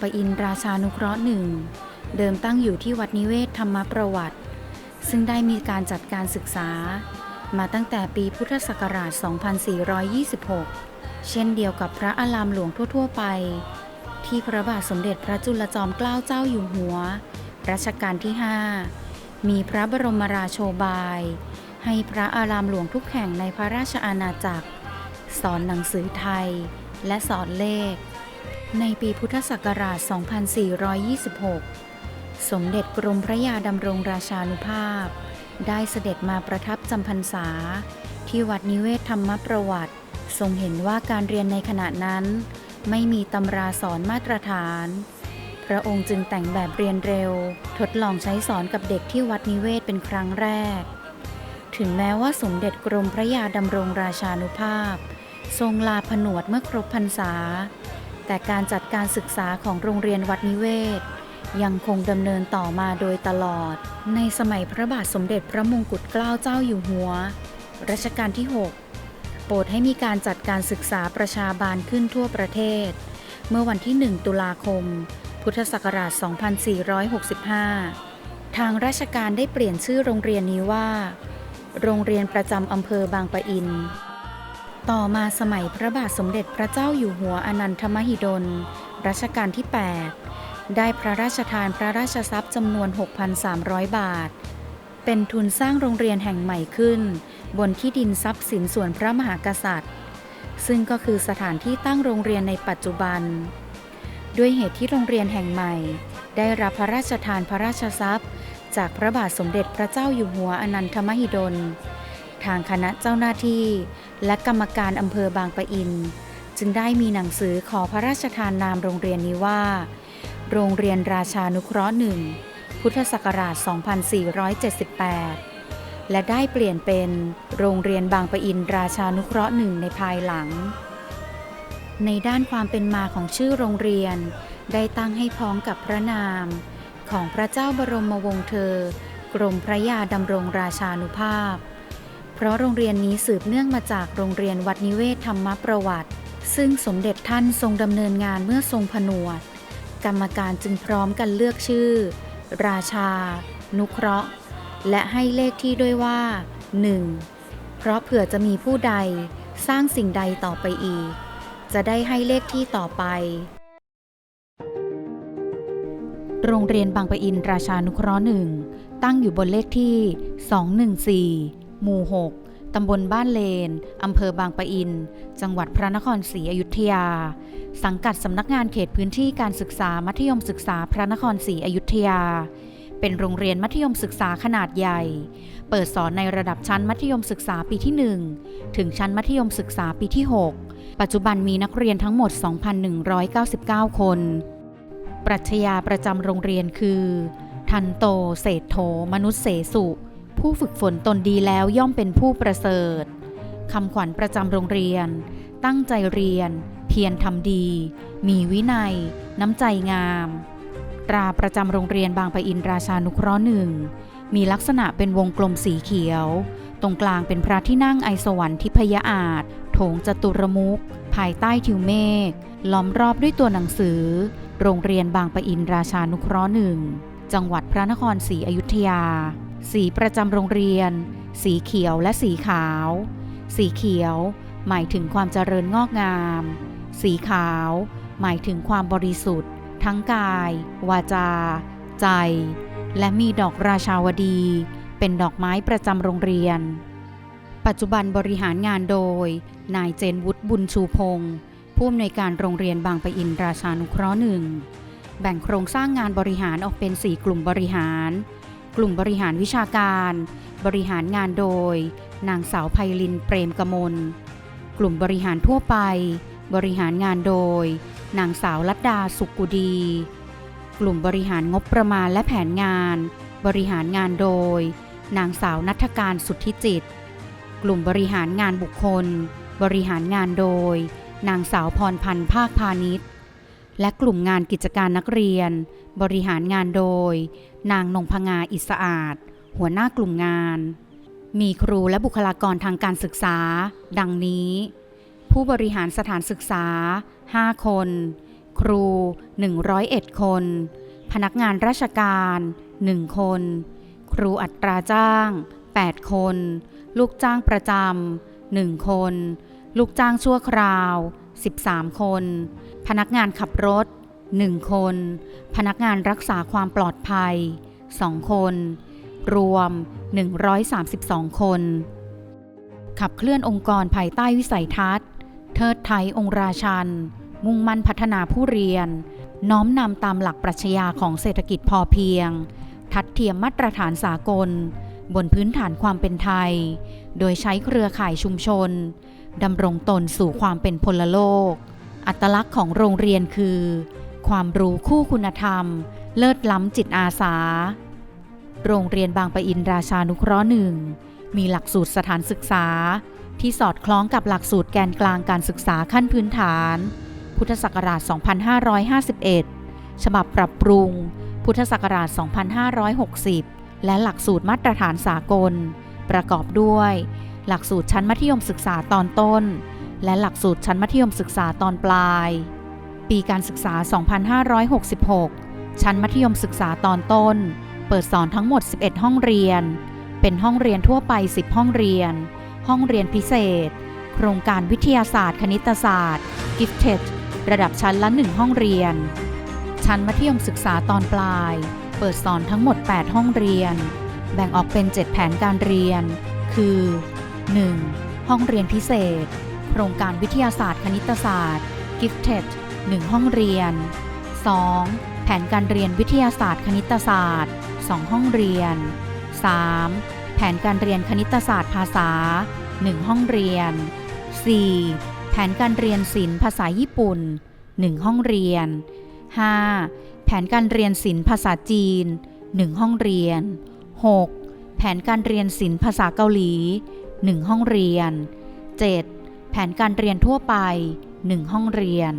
ปะอินราชานุเคราะห์หนึ่งเดิมตั้งอยู่ที่วัดนิเวศธรรมประวัติ ซึ่งได้มีการจัดการศึกษา มาตั้งแต่ปีพุทธศักราช 2426 เช่นเดียวกับพระอารามหลวงทั่ว ๆ ไป ที่พระบาทสมเด็จพระจุลจอมเกล้าเจ้าอยู่หัว รัชกาลที่ 5 มีพระบรมราโชบาย ให้พระอารามหลวงทุกแห่งในพระราชอาณาจักร สอนหนังสือไทย และสอนเลข ในปีพุทธศักราช 2426 สมเด็จกรมพระยาดำรงราชานุภาพ ได้เสด็จมาประทับจำพรรษา ที่วัดนิเวศธรรมประวัติ ทรงเห็นว่าการเรียนในขณะนั้น ไม่มีตำราสอนมาตรฐาน พระองค์จึงแต่งแบบเรียนเร็ว ทดลองใช้สอนกับเด็กที่วัดนิเวศเป็นครั้งแรก ถึงแม้ว่าสมเด็จกรมพระยาดำรงราชานุภาพ ทรงลาผนวดเมื่อครบพรรษา แต่การจัดการศึกษาของโรงเรียนวัดนิเวศ ยังคงดำเนินต่อมาโดยตลอด ในสมัยพระบาทสมเด็จพระมงกุฎเกล้าเจ้าอยู่หัว รัชกาลที่ 6 โปรดให้มีการจัดการศึกษาประชาบาลขึ้นทั่วประเทศ เมื่อวันที่ 1 ตุลาคม พุทธศักราช 2465 ทางราชการได้เปลี่ยนชื่อโรงเรียนนี้ว่า โรงเรียนประจำอำเภอบางปะอิน ต่อมาสมัยพระบาทสมเด็จพระเจ้าอยู่หัวอนันทมหิดล รัชกาลที่ 8 ได้พระราชทานพระราชทรัพย์จำนวน 6,300 บาท เป็นทุนสร้างโรงเรียนแห่งใหม่ขึ้น บนที่ดินทรัพย์สินส่วนพระมหากษัตริย์ ซึ่งก็คือสถานที่ตั้งโรงเรียนในปัจจุบัน ด้วยเหตุที่โรงเรียนแห่งใหม่ ได้รับพระราชทานพระราชทรัพย์ จากพระบาทสมเด็จพระเจ้าอยู่หัวอนันทมหิดล ทางคณะเจ้าหน้าที่ และกรรมการอำเภอบางปะอิน จึงได้มีหนังสือขอพระราชทานนามโรงเรียนนี้ว่า โรงเรียนราชานุเคราะห์หนึ่งพุทธศักราช 2478 และได้เปลี่ยนเป็นโรงเรียนบางปะอินราชานุเคราะห์หนึ่งในภายหลัง ในด้านความเป็นมาของชื่อโรงเรียน ได้ตั้งให้พ้องกับพระนาม ของพระเจ้าบรมวงศ์เธอกรมพระยาดำรงราชานุภาพ เพราะโรงเรียนนี้สืบเนื่องมาจากโรงเรียนวัดนิเวศธรรมประวัติ ซึ่งสมเด็จท่านทรงดำเนินงานเมื่อทรงผนวด กรรมการจึงพร้อมกันเลือกชื่อ ราชา นุเคราะห์ และให้เลขที่ด้วยว่า 1. เพราะเผื่อจะมีผู้ใดสร้างสิ่งใดต่อไปอีก จะได้ให้เลขที่ต่อไป โรงเรียนบางปะอินราชานุเคราะห์หนึ่งตั้งอยู่บนเลขที่ 214 หมู่ 6 ตำบลบ้านเลน อำเภอบางปะอิน จังหวัดพระนครศรีอยุธยา สังกัดสำนักงานเขตพื้นที่การศึกษามัธยมศึกษาพระนครศรีอยุธยา เป็นโรงเรียนมัธยมศึกษาขนาดใหญ่ เปิดสอนในระดับชั้นมัธยมศึกษาปีที่ 1 ถึงชั้นมัธยมศึกษาปีที่ 6 ปัจจุบันมีนักเรียนทั้งหมด 2,199 คน ปรัชญาประจำโรงเรียนคือ ทันโต เศรษโธมนุษย์เสสุ ผู้ฝึกฝนตนดีแล้วย่อมเป็นผู้ประเสริฐคำขวัญประจำโรงเรียน ตั้งใจเรียน เพียรทำดี มีวินัย น้ำใจงาม ตราประจำโรงเรียนบางปะอินราชานุเคราะห์หนึ่ง มีลักษณะเป็นวงกลมสีเขียว ตรงกลางเป็นพระที่นั่งไอสวรรค์ทิพยอาจโถงจตุรมุข ภายใต้ทิวเมฆ ล้อมรอบด้วยตัวหนังสือ โรงเรียนบางปะอินราชานุเคราะห์หนึ่ง จังหวัดพระนครศรีอยุธยา สีประจำโรงเรียน สีเขียวและสีขาว สีเขียว หมายถึงความเจริญงอกงาม สีขาว หมายถึงความบริสุทธิ์ ทั้งกาย วาจา ใจ และมีดอกราชาวดี เป็นดอกไม้ประจำโรงเรียน ปัจจุบันบริหารงานโดย นายเจนวุฒิบุญชูพงศ์ผู้อำนวยการโรงเรียนบางปะอินราชานุเคราะห์หนึ่งแบ่งโครงสร้างงานบริหารออกเป็น 4 กลุ่มบริหาร กลุ่มบริหารวิชาการ บริหารงานโดย นางสาวไพลินเปรมกมล กลุ่มบริหารทั่วไป บริหารงานโดย นางสาวลัดดาสุกุดี กลุ่มบริหารงบประมาณและแผนงาน บริหารงานโดย นางสาวนัฐการสุทธิจิต กลุ่มบริหารงานบุคคล บริหารงานโดย นางสาวพรพันธ์ภาคพาณิชย์ และกลุ่มงานกิจการนักเรียน บริหารงานโดย นางนงพงาอิสะอาดหัวหน้ากลุ่มงาน มีครูและบุคลากรทางการศึกษา ดังนี้ ผู้บริหารสถานศึกษา 5 คน ครู 101 คน พนักงานราชการ 1 คน ครูอัตราจ้าง 8 คน ลูกจ้างประจำ 1 คน ลูกจ้างชั่วคราว 13 คน พนักงานขับรถ 1 คน พนักงานรักษาความปลอดภัย 2 คน รวม 132 คน ขับเคลื่อนองค์กรภายใต้วิสัยทัศน์ เทิดไทยองค์ราชัน มุ่งมั่นพัฒนาผู้เรียน น้อมนำตามหลักปรัชญาของเศรษฐกิจพอเพียง ทัดเทียมมาตรฐานสากล บนพื้นฐานความเป็นไทย โดยใช้เครือข่ายชุมชน ดำรงตนสู่ความเป็นพลโลก อัตลักษณ์ของโรงเรียนคือ ความรู้คู่คุณธรรม เลิศล้ำจิตอาสา โรงเรียนบางปะอินราชานุเคราะห์หนึ่งมีหลักสูตรสถานศึกษา ที่สอดคล้องกับหลักสูตรแกนกลางการศึกษาขั้นพื้นฐาน พุทธศักราช 2551 ฉบับปรับปรุง พุทธศักราช 2560 และหลักสูตรมาตรฐานสากล ประกอบด้วย หลักสูตรชั้นมัธยมศึกษาตอนต้น และหลักสูตรชั้นมัธยมศึกษาตอนปลาย ปีการศึกษา 2566 ชั้นมัธยมศึกษาตอนต้น เปิดสอนทั้งหมด 11 ห้องเรียน เป็นห้องเรียนทั่วไป 10 ห้องเรียน ห้องเรียนพิเศษ โครงการวิทยาศาสตร์ คณิตศาสตร์ Gifted ระดับชั้นละ 1 ห้องเรียน ชั้นมัธยมศึกษาตอนปลาย เปิดสอนทั้งหมด 8 ห้องเรียน แบ่งออกเป็น 7 แผนการเรียน คือ 1. ห้องเรียนพิเศษ โครงการวิทยาศาสตร์คณิตศาสตร์ Gifted 1 ห้องเรียน 2. แผนการเรียนวิทยาศาสตร์คณิตศาสตร์ 2 ห้องเรียน 3. แผนการเรียนคณิตศาสตร์ภาษา 1 ห้องเรียน 4. แผนการเรียนศิลป์ภาษาญี่ปุ่น 1 ห้องเรียน 5. แผนการเรียนศิลป์ภาษาจีน 1 ห้องเรียน 6. แผนการเรียนศิลป์ภาษาเกาหลี 1 ห้องเรียน 7. แผนการเรียนทั่วไป 1 ห้องเรียน